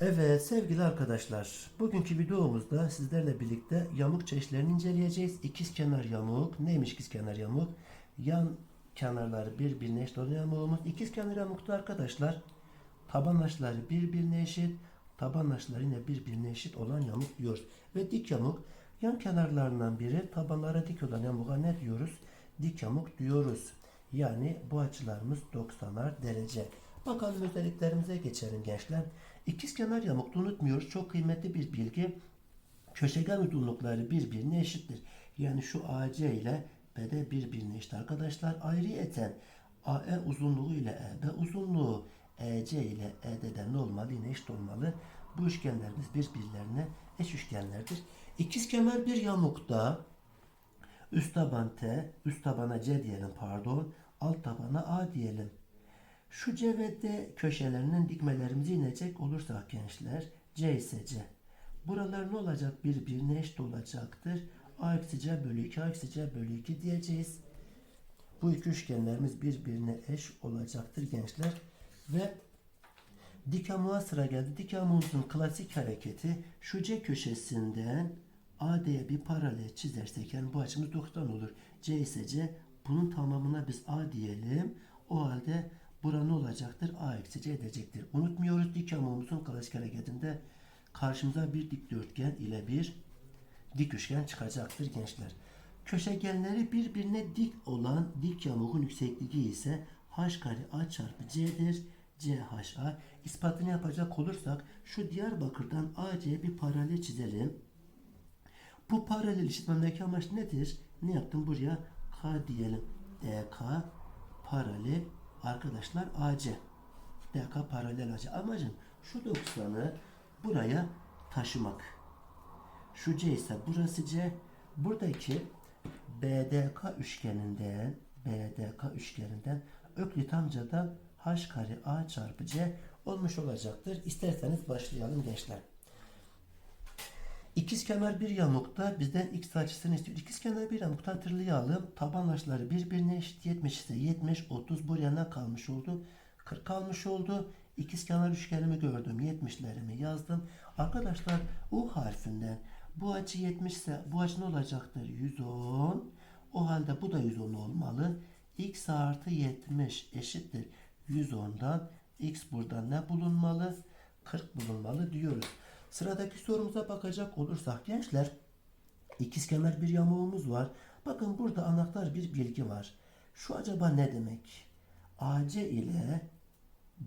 Evet sevgili arkadaşlar, bugünkü videomuzda sizlerle birlikte yamuk çeşitlerini inceleyeceğiz. İkizkenar yamuk, neymiş ikizkenar yamuk? Yan kenarları birbirine eşit olan yamuğumuz. İkizkenar yamukta arkadaşlar, taban açıları birbirine eşit, taban açıları yine birbirine eşit olan yamuk diyoruz. Ve dik yamuk, yan kenarlarından biri tabanlara dik olan yamuğa ne diyoruz? Dik yamuk diyoruz. Yani bu açılarımız 90'ar derece. Bakalım özelliklerimize geçelim gençler. İkizkenar yamukta unutmuyoruz. Çok kıymetli bir bilgi. Köşegen uzunlukları birbirine eşittir. Yani şu AC ile BD birbirine eşit arkadaşlar. Ayrıyeten AE uzunluğu ile EB uzunluğu EC ile ED'den ne olmalı? Yine eşit olmalı. Bu üçgenlerimiz birbirlerine eş üçgenlerdir. İkizkenar bir yamukta üst taban T, üst tabana C diyelim pardon, alt tabana A diyelim. Şu C köşelerinin dikmelerimizi inecek olursak gençler C ise C. Buralar ne olacak? Birbirine eşit olacaktır. A eksi C bölü 2 A eksi C bölü 2 diyeceğiz. Bu iki üçgenlerimiz birbirine eş olacaktır gençler. Ve dik yamuğa sıra geldi. Dik yamuğumuzun klasik hareketi şu C köşesinden AD'ye bir paralel çizersek yani bu açımız 90 olur. C ise C. Bunun tamamına biz A diyelim. O halde bura ne olacaktır? A eksi C edecektir. Unutmuyoruz dik yamuğumuzun klasik hareketinde karşımıza bir dikdörtgen ile bir dik üçgen çıkacaktır gençler. Köşegenleri birbirine dik olan dik yamuğun yüksekliği ise h kare a çarpı c'dir. CHA. İspatını yapacak olursak şu Diyarbakır'dan AC'ye bir paralel çizelim. Bu paralel işitmemdeki amaç nedir? Ne yaptım buraya? K diyelim. DK paralel arkadaşlar AC. DK paralel AC. Amacım şu 90'ı buraya taşımak. Şu C ise burası C. Buradaki BDK üçgeninden BDK üçgeninden Öklit amcadan H kare A çarpı C olmuş olacaktır. İsterseniz başlayalım gençler. İkizkenar bir yamukta bizden x açısını istiyor. İkizkenar bir yamukta hatırlayalım. Taban açıları birbirine eşit 70 ise 70, 30 buraya ne kalmış oldu? 40 kalmış oldu. İkizkenar üçgenimi gördüm. 70'lerimi yazdım. Arkadaşlar U harfinden bu açı 70 ise bu açı ne olacaktır? 110. O halde bu da 110 olmalı. x artı 70 eşittir. 110'dan x buradan ne bulunmalı? 40 bulunmalı diyoruz. Sıradaki sorumuza bakacak olursak gençler ikizkenar bir yamuğumuz var. Bakın burada anahtar bir bilgi var. Şu acaba ne demek? AC ile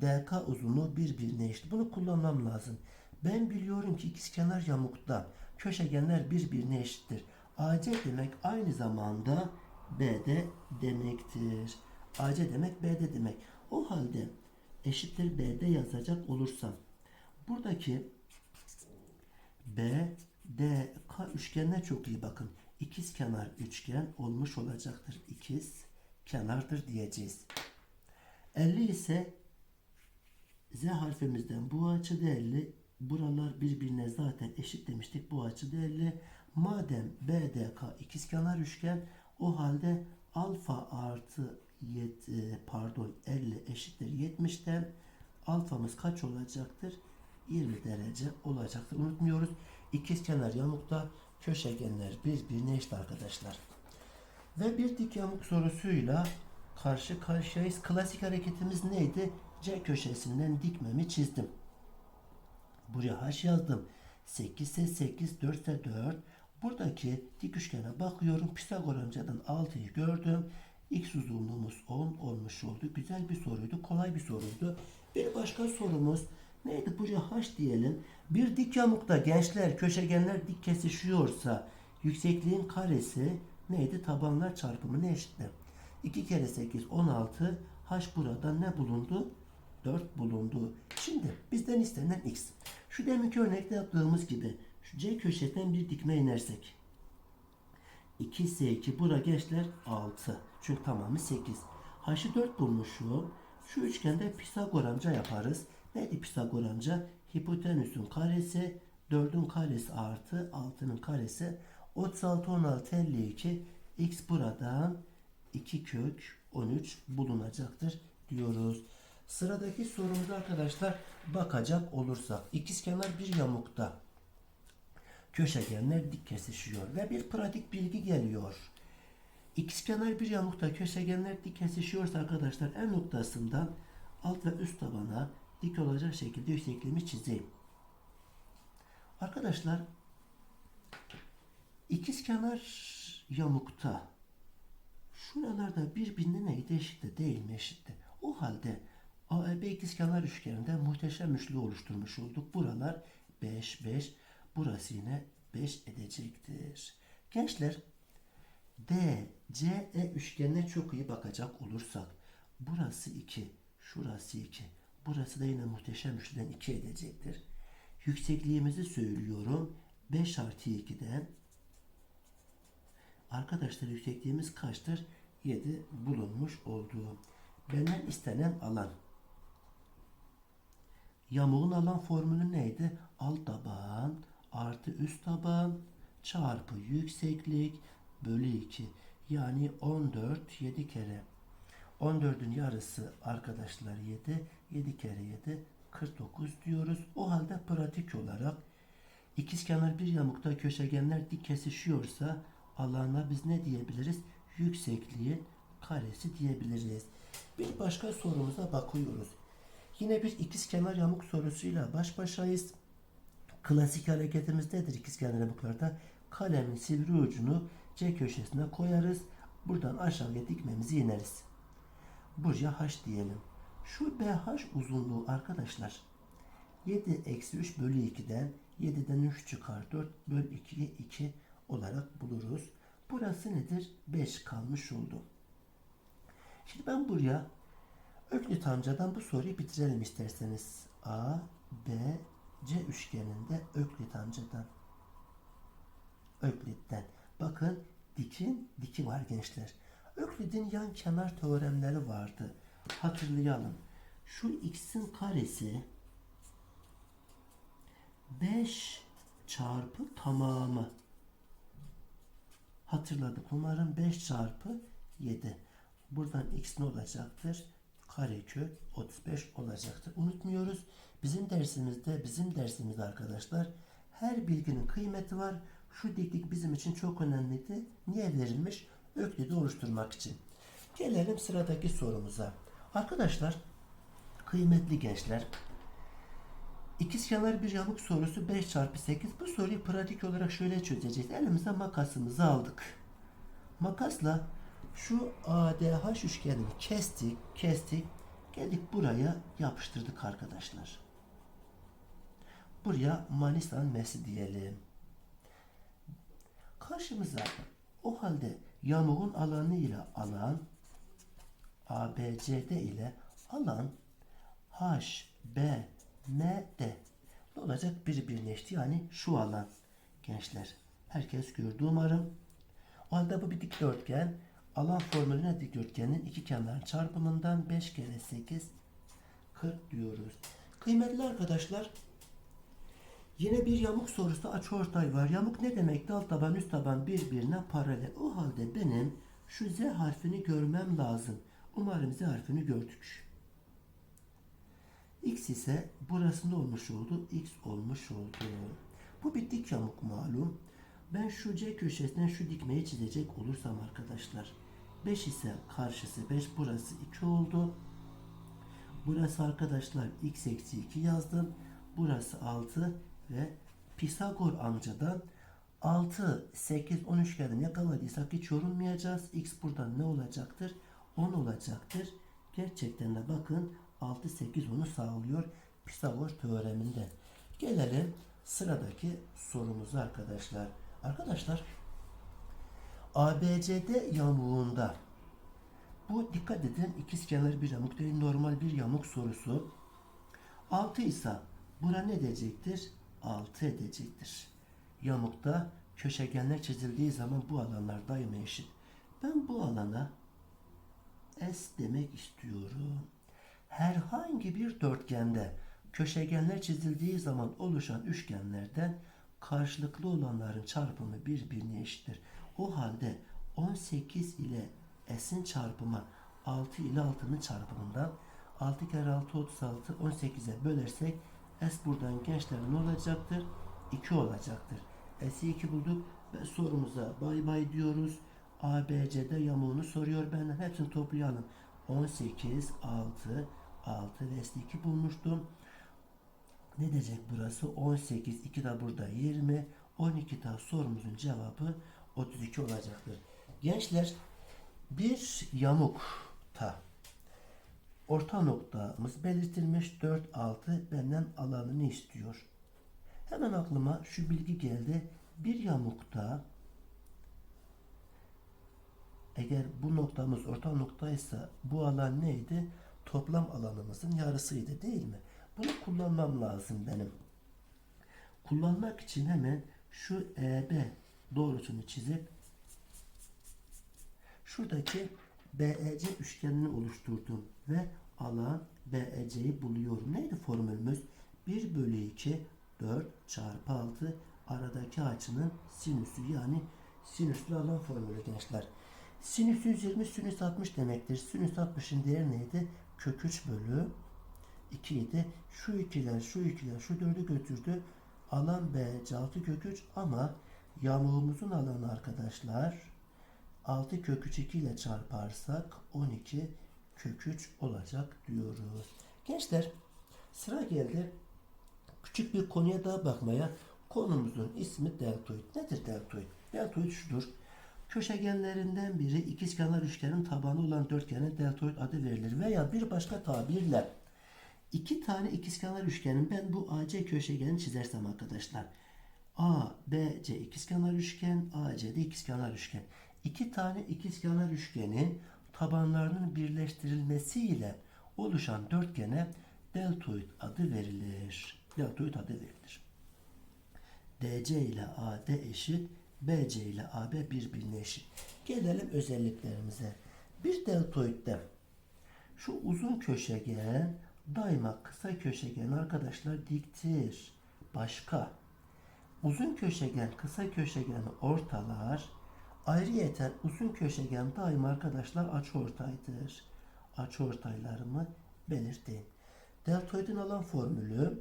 DK uzunluğu birbirine eşit. Bunu kullanmam lazım. Ben biliyorum ki ikizkenar yamukta köşegenler birbirine eşittir. AC demek aynı zamanda BD demektir. AC demek BD demek. O halde eşittir BD yazacak olursam buradaki B, D, K üçgenine çok iyi bakın. İkiz kenar üçgen olmuş olacaktır. İkiz kenardır diyeceğiz. 50 ise Z harfimizden bu açı 50. Buralar birbirine zaten eşit demiştik. Bu açı 50. Madem BDK ikizkenar üçgen o halde alfa artı yet, e, pardon 50 eşittir 70'ten alfamız kaç olacaktır? 20 derece olacaktır. Unutmuyoruz. İkizkenar yamukta köşegenler birbirine eşit arkadaşlar. Ve bir dik yamuk sorusuyla karşı karşıyayız. Klasik hareketimiz neydi? C köşesinden dikmemi çizdim. Buraya H yazdım. 8 ise 8, 4 ise 4. Buradaki dik üçgene bakıyorum. Pisagor amcadan 6'yı gördüm. X uzunluğumuz 10 olmuş oldu. Güzel bir soruydu. Kolay bir soruydu. Bir başka sorumuz neydi? Buraya H diyelim. Bir dik yamukta gençler köşegenler dik kesişiyorsa yüksekliğin karesi neydi? Tabanlar çarpımı ne eşittir? 2 kere 8 16 H burada ne bulundu? 4 bulundu. Şimdi bizden istenen x. Şu deminki örnekte yaptığımız gibi şu C köşesinden bir dikme inersek 2 ise 2 bura gençler 6. Çünkü tamamı 8. H'ı 4 bulmuşum. Şu üçgende Pisagor amca yaparız. Neydi Pisagor amca? Hipotenüsün karesi 4'ün karesi artı 6'nın karesi 36 16 52 x buradan 2 kök 13 bulunacaktır diyoruz. Sıradaki sorumuza arkadaşlar bakacak olursak ikizkenar bir yamukta köşegenler dik kesişiyor ve bir pratik bilgi geliyor. İkizkenar bir yamukta köşegenler dik kesişiyorsa arkadaşlar en noktasından alt ve üst tabana dik olacak şekilde yüksekliğimi çizeyim. Arkadaşlar ikizkenar yamukta şuralarda birbirine eşit de değil mi eşitti. O halde AEB ikizkenar üçgeninde muhteşem üçlü oluşturmuş olduk. Buralar 5 5 burası yine 5 edecektir. Gençler DCE üçgenine çok iyi bakacak olursak burası 2, şurası 2. Burası da yine muhteşem üçlüden 2 edecektir. Yüksekliğimizi söylüyorum. 5 artı 2'den Arkadaşlar yüksekliğimiz kaçtır? 7 bulunmuş olduğu. Benden istenen alan. Yamuğun alan formülü neydi? Alt taban artı üst taban çarpı yükseklik bölü 2. Yani 14 7 kere. 14'ün yarısı arkadaşlar 7. 7 kere 7 49 diyoruz. O halde pratik olarak ikizkenar bir yamukta köşegenler dik kesişiyorsa alana biz ne diyebiliriz? Yüksekliğin karesi diyebiliriz. Bir başka sorumuza bakıyoruz. Yine bir ikizkenar yamuk sorusuyla baş başayız. Klasik hareketimiz nedir ikizkenar yamuklarda? Kalemin sivri ucunu C köşesine koyarız. Buradan aşağıya dikmemizi ineriz. Buraya H diyelim. Şu BH uzunluğu arkadaşlar 7 eksi 3 bölü 2'den 7'den 3 çıkar 4 bölü 2'ye 2 olarak buluruz. Burası nedir? 5 kalmış oldu. Şimdi ben buraya Öklit amcadan bu soruyu bitirelim isterseniz. A, B, C üçgeninde Öklit amcadan. Öklit'ten. Bakın dikin diki var gençler. Öklit'in yan kenar teoremleri vardı. Hatırlayalım. Şu x'in karesi 5 çarpı tamamı. Hatırladık. Umarım 5 çarpı 7. Buradan x ne olacaktır? Karekök 35 olacaktır. Unutmuyoruz. Bizim dersimizde, bizim dersimizde arkadaşlar her bilginin kıymeti var. Şu diklik bizim için çok önemliydi. Niye verilmiş? Öklidi oluşturmak için. Gelelim sıradaki sorumuza. Arkadaşlar, kıymetli gençler, İkizkenar bir yamuk sorusu 5 çarpı 8. Bu soruyu pratik olarak şöyle çözeceğiz. Elimize makasımızı aldık. Makasla şu ADH üçgenini kestik, kestik. Geldik buraya yapıştırdık arkadaşlar. Buraya Manisa'nın mesi diyelim. Karşımıza o halde yamuğun alanı ile alan ABCD ile alan HB MD ne olacak? Biri birleşti yani şu alan gençler. Herkes gördü umarım. O halde bu bir dikdörtgen. Alan formülüne dikdörtgenin iki kenar çarpımından 5 kere 8 40 diyoruz. Kıymetli arkadaşlar yine bir yamuk sorusu açıortay var. Yamuk ne demekti? Alt taban üst taban birbirine paralel. O halde benim şu Z harfini görmem lazım. Umarım Z harfini gördük. X ise burasında olmuş oldu. X olmuş oldu. Bu bir dik yamuk malum. Ben şu C köşesinden şu dikmeyi çizecek olursam arkadaşlar. 5 ise karşısı 5 burası 2 oldu. Burası arkadaşlar x eksi 2 yazdım. Burası 6 ve Pisagor amcadan 6, 8, 10 üçgenden yakaladıysak hiç yorulmayacağız. X buradan ne olacaktır? 10 olacaktır. Gerçekten de bakın 6, 8, 10'u sağlıyor Pisagor teoreminde. Gelelim sıradaki sorumuza arkadaşlar. Arkadaşlar ABCD yamuğunda bu dikkat edin ikizkenar bir yamuk değil normal bir yamuk sorusu. 6 ise bura ne edecektir? 6 edecektir. Yamukta köşegenler çizildiği zaman bu alanlar daima eşit. Ben bu alana S demek istiyorum. Herhangi bir dörtgende köşegenler çizildiği zaman oluşan üçgenlerden karşılıklı olanların çarpımı birbirine eşittir. O halde 18 ile S'in çarpımı 6 ile 6'nın çarpımından 6 kere 6 36 18'e bölersek S buradan gençler ne olacaktır? 2 olacaktır. S'i 2 bulduk ve sorumuza bay bay diyoruz. ABC'de yamuğunu soruyor benden. Hepsini toplayalım. 18, 6, 6 ve S'i 2 bulmuştum. Ne diyecek burası? 18, 2 de burada 20. 12 daha sorumuzun cevabı 32 olacaktır. Gençler bir yamukta orta noktamız belirtilmiş 4 6 benden alanını istiyor. Hemen aklıma şu bilgi geldi. Bir yamukta eğer bu noktamız orta noktaysa bu alan neydi? Toplam alanımızın yarısıydı değil mi? Bunu kullanmam lazım benim. Kullanmak için hemen şu EB doğrusunu çizip şuradaki BEC üçgenini oluşturdum ve alan BEC'yi buluyorum. Neydi formülümüz? 1 bölü 2 4 çarpı 6 aradaki açının sinüsü yani sinüslü alan formülü gençler. Sinüs 120 sinüs 60 demektir. Sinüs 60'ın değeri neydi? Kök 3 bölü 2 idi. Şu ikiler, şu ikiler, şu dördü götürdü. Alan B, 6 kök 3 ama yamuğumuzun alanı arkadaşlar 6 kök 3 2 ile çarparsak 12 kök 3 olacak diyoruz. Gençler sıra geldi küçük bir konuya daha bakmaya. Konumuzun ismi deltoid. Nedir deltoid? Deltoid şudur. Köşegenlerinden biri ikizkenar üçgenin tabanı olan dörtgene deltoid adı verilir. Veya bir başka tabirle iki tane ikizkenar üçgenin ben bu AC köşegenini çizersem arkadaşlar. A, B, C ikizkenar üçgen, A, C de ikizkenar üçgen. İki tane ikizkenar üçgenin tabanlarının birleştirilmesiyle oluşan dörtgene deltoid adı verilir. Deltoid adı verilir. DC ile AD eşit, BC ile AB birbirine eşit. Gelelim özelliklerimize. Bir deltoidde şu uzun köşegen daima kısa köşegen arkadaşlar diktir. Başka. Uzun köşegen kısa köşegeni ortalar. Ayrıyeten uzun köşegen daima arkadaşlar açıortaydır. Açıortaylarımı belirteyim. Deltoidin alan formülü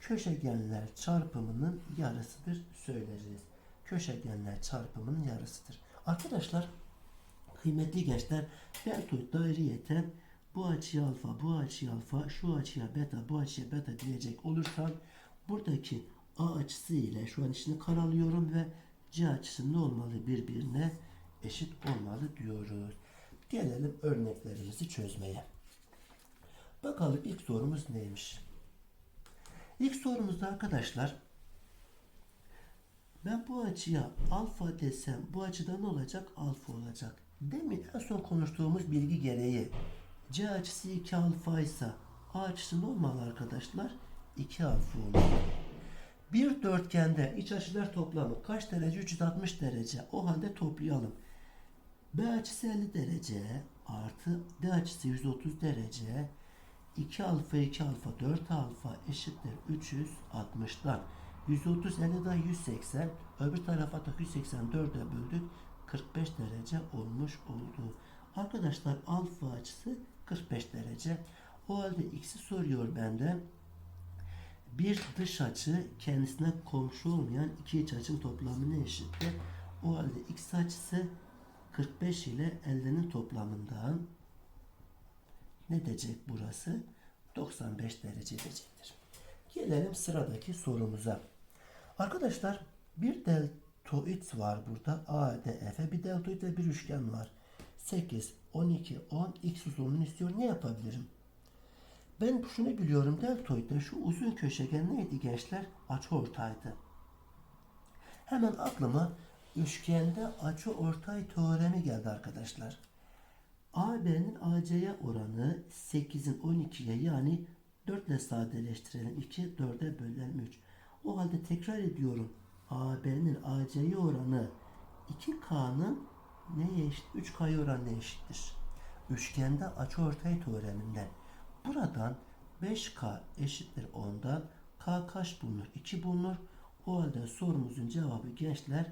köşegenler çarpımının yarısıdır söyleriz. Köşegenler çarpımının yarısıdır. Arkadaşlar kıymetli gençler deltoid ayrıyeten bu açıya alfa, bu açıya alfa, şu açıya beta, bu açıya beta diyecek olursam buradaki A açısı ile şu an içini karalıyorum ve C açısı ne olmalı birbirine eşit olmalı diyoruz. Gelelim örneklerimizi çözmeye. Bakalım ilk sorumuz neymiş? İlk sorumuzda arkadaşlar ben bu açıya alfa desem bu açıda ne olacak? Alfa olacak. Demin en son konuştuğumuz bilgi gereği C açısı 2 alfa ise A açısı ne olmalı arkadaşlar? 2 alfa olmalı. Bir dörtgende iç açılar toplamı kaç derece? 360 derece. O halde toplayalım. B açısı 50 derece artı D açısı 130 derece 2 alfa 2 alfa 4 alfa eşittir 360'dan 130 50 daha 180 öbür tarafa da 184'e böldük 45 derece olmuş oldu. Arkadaşlar alfa açısı 45 derece. O halde x'i soruyor benden. Bir dış açı kendisine komşu olmayan iki iç açının toplamına eşittir. O halde x açısı 45 ile 50'nin toplamından ne diyecek burası? 95 derece diyecektir. Gelelim sıradaki sorumuza. Arkadaşlar bir deltoid var burada. ADF bir deltoid ve bir üçgen var. 8, 12, 10 x uzunluğunu istiyor. Ne yapabilirim? Ben şunu biliyorum. Deltoid'de şu uzun köşegen neydi gençler? Açıortaydı. Hemen aklıma üçgende açıortay teoremi geldi arkadaşlar. AB'nin AC'ye oranı 8'in 12'ye yani 4 ile sadeleştirelim. 2 4'e bölelim 3. O halde tekrar ediyorum. AB'nin AC'ye oranı 2K'nın neye eşit? 3K'ya oranı eşittir. Üçgende açıortay teoreminden buradan 5K eşittir 10'dan K kaç bulunur? 2 bulunur. O halde sorumuzun cevabı gençler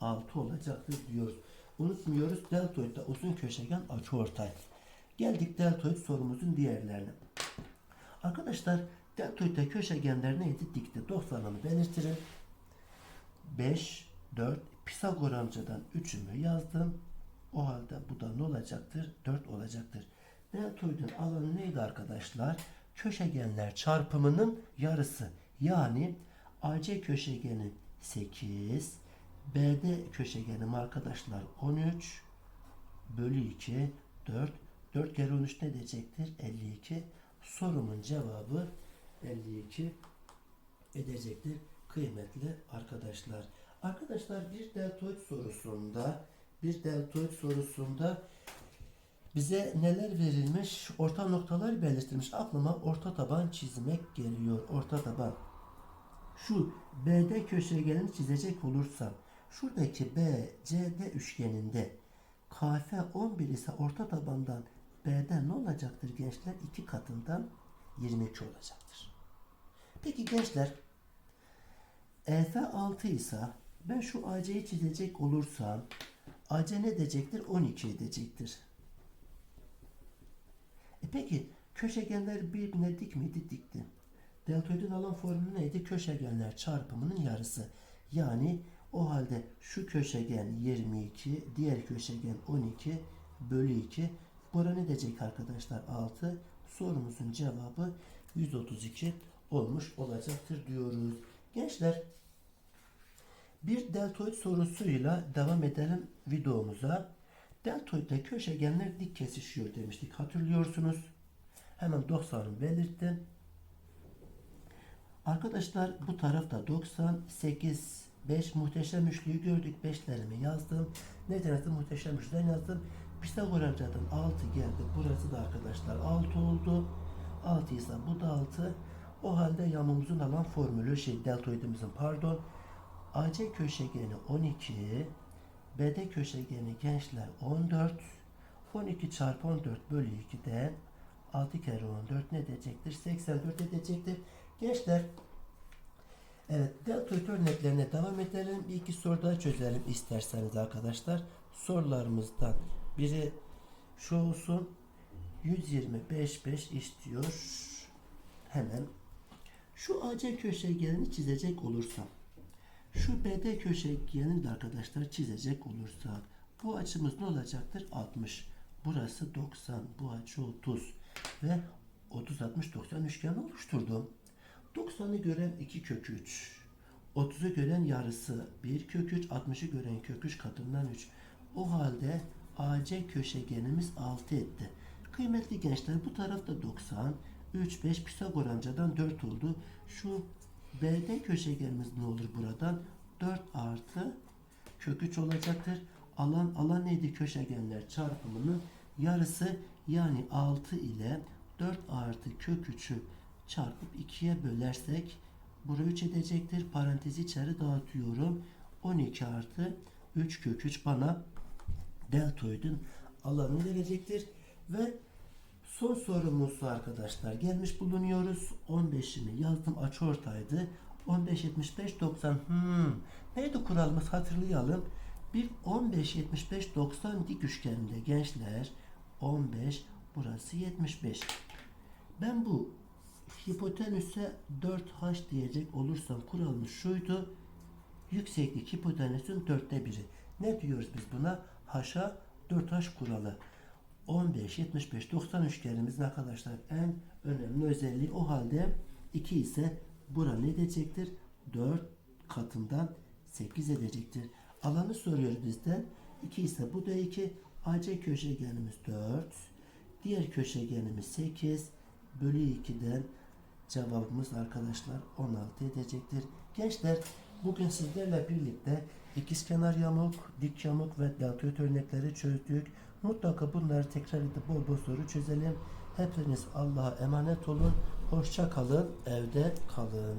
6 olacaktır diyoruz. Unutmuyoruz deltoidde uzun köşegen açıortay. Geldik deltoid sorumuzun diğerlerine. Arkadaşlar deltoidde köşegenler neydi? Dikti. 90'ını belirtirim. 5, 4, Pisagor amcadan 3'ümü yazdım. O halde bu da ne olacaktır? 4 olacaktır. Deltoidin alanı neydi arkadaşlar? Köşegenler çarpımının yarısı. Yani AC köşegeni 8, BD köşegenim arkadaşlar 13 bölü 2 4 4 kere 13 ne diyecektir? 52. Sorumun cevabı 52 edecektir kıymetli arkadaşlar. Arkadaşlar bir deltoid sorusunda bir deltoid sorusunda bize neler verilmiş? Orta noktalar belirtilmiş. Aklıma orta taban çizmek geliyor. Orta taban. Şu BD köşegenini çizecek olursam şuradaki BCD üçgeninde KF 11 ise orta tabandan B'den ne olacaktır gençler? 2 katından 22 olacaktır. Peki gençler EF 6 ise ben şu AC'yi çizecek olursam AC ne edecektir? 12 edecektir. E peki köşegenler birbirine dik miydi? Dikti. Deltoidin alan formülü neydi? Köşegenler çarpımının yarısı. Yani o halde şu köşegen 22, diğer köşegen 12 bölü 2. Bura ne diyecek arkadaşlar? 6. Sorumuzun cevabı 132 olmuş olacaktır diyoruz. Gençler bir deltoid sorusuyla devam edelim videomuza. Deltoidle köşegenler dik kesişiyor demiştik. Hatırlıyorsunuz. Hemen 90'ı belirttim. Arkadaşlar bu tarafta 98 5 muhteşem üçlüyü gördük. 5'lerimi yazdım. Neden yazdım? Muhteşem üçlüden yazdım. Pisagor amcadan 6 geldi. Burası da arkadaşlar 6 oldu. 6 ise bu da 6. O halde yamumuzun alan formülü şey deltoidimizin pardon. AC köşegeni 12. BD köşegeni gençler 14. 12 çarpı 14 bölü 2'den 6 kere 14 ne edecektir? 84 edecektir. Gençler Evet, deltoid örneklerine devam edelim. Bir iki soru daha çözelim isterseniz arkadaşlar. Sorularımızdan biri şu olsun. 125 5 istiyor. Hemen şu AC köşegenini çizecek olursam şu BD köşegenini de arkadaşlar çizecek olursak bu açımız ne olacaktır? 60. Burası 90. Bu açı 30. Ve 30 60 90 üçgen oluşturdum. 90'ı gören 2 kök 3. 30'u gören yarısı 1 kök 3. 60'ı gören kök 3 katından 3. O halde AC köşegenimiz 6 etti. Kıymetli gençler bu tarafta 90. 3 5 Pisagor amcadan 4 oldu. Şu BD köşegenimiz ne olur buradan? 4 artı kök 3 olacaktır. Alan alan neydi köşegenler çarpımının yarısı yani 6 ile 4 artı kök 3'ü çarpıp 2'ye bölersek burayı 3 edecektir. Parantezi içeri dağıtıyorum. 12 artı 3 kök 3 bana deltoidin alanını verecektir. Ve son sorumuz arkadaşlar gelmiş bulunuyoruz. 15'ini yazdım açıortaydı. 15 75 90 hmm. neydi kuralımız hatırlayalım. Bir 15 75 90 dik üçgeninde gençler 15 burası 75. Ben bu hipotenüse 4h diyecek olursam kuralımız şuydu. Yükseklik hipotenüsün dörtte biri. Ne diyoruz biz buna? H'a 4h kuralı. 15, 75, 90 üçgenimizin arkadaşlar en önemli özelliği o halde 2 ise bura ne edecektir? 4 katından 8 edecektir. Alanı soruyor bizden. 2 ise bu da 2. AC köşegenimiz 4. Diğer köşegenimiz 8. Bölü 2'den cevabımız arkadaşlar 16 edecektir. Gençler bugün sizlerle birlikte ikizkenar yamuk, dik yamuk ve deltoid örnekleri çözdük. Mutlaka bunları tekrar edip bol bol soru çözelim. Hepiniz Allah'a emanet olun. Hoşça kalın, evde kalın.